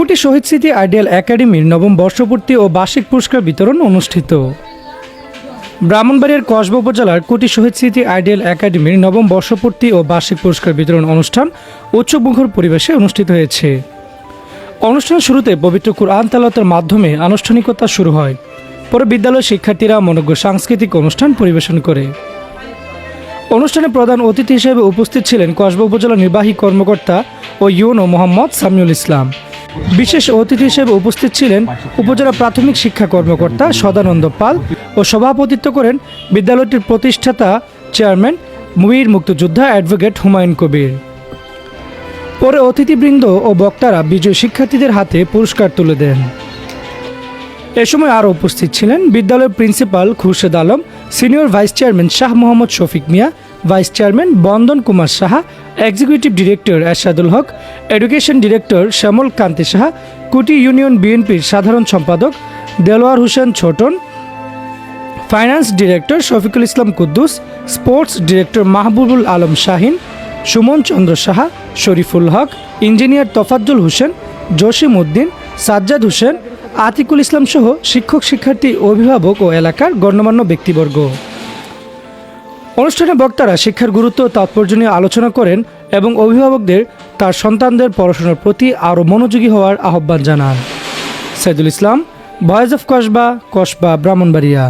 কুটি শহীদ স্মৃতি আইডিয়াল একাডেমির নবম বর্ষপূর্তি ও বার্ষিক পুরস্কার বিতরণ অনুষ্ঠিত। ব্রাহ্মণবাড়িয়ার কসবা উপজেলার কুটি শহীদ স্মৃতি আইডিয়াল একাডেমির নবম বর্ষপূর্তি ও বার্ষিক পুরস্কার বিতরণ অনুষ্ঠান উচ্চমুখর পরিবেশে অনুষ্ঠিত হয়েছে। অনুষ্ঠান শুরুতে পবিত্র কুরআন তালাতের মাধ্যমে আনুষ্ঠানিকতা শুরু হয়। পরে বিদ্যালয়ের শিক্ষার্থীরা মনোজ্ঞ সাংস্কৃতিক অনুষ্ঠান পরিবেশন করে। অনুষ্ঠানে প্রধান অতিথি হিসেবে উপস্থিত ছিলেন কসবা উপজেলা নির্বাহী কর্মকর্তা ও ইউনো মোহাম্মদ সামিউল ইসলাম। বিশেষ অতিথি হিসেবে উপস্থিত ছিলেন উপজেলা প্রাথমিক শিক্ষা কর্মকর্তা সদানন্দ পাল ও সভাপতিত্ব করেন বিদ্যালয়টির প্রতিষ্ঠাতা চেয়ারম্যান মুহির মুক্তিযোদ্ধা অ্যাডভোকেট হুমায়ুন কবির। পরে অতিথিবৃন্দ ও বক্তারা বিজয়ী শিক্ষার্থীদের হাতে পুরস্কার তুলে দেন। এ সময় আরও উপস্থিত ছিলেন বিদ্যালয়ের principal Khurshed Alam, senior vice chairman Shah Mohammad Shafiq Mia, vice chairman Bandan Kumar Saha executive director Ershadul Haque education director Shyamal Kanti Saha Kuti union বিএনপির সাধারণ সম্পাদক Delwar Hossain Chhoton finance director Shafiqul Islam Quddus sports director Mahbubul Alam Shahin Sumon Chandra Saha Shariful Haque engineer Tofazzul Hossain Jasim Uddin Sajjad Hossain Atiqul Islam সহ শিক্ষক শিক্ষার্থী অভিভাবক ও এলাকার গণ্যমান্য ব্যক্তিবর্গ। অনুষ্ঠানে বক্তারা শিক্ষার গুরুত্ব, তাৎপর্য নিয়ে আলোচনা করেন এবং অভিভাবকদের, তার সন্তানদের পড়াশোনার প্রতি আরও মনোযোগী হওয়ার আহ্বান জানান। Saidul Islam voice of Kasba Kasba Brahmanbaria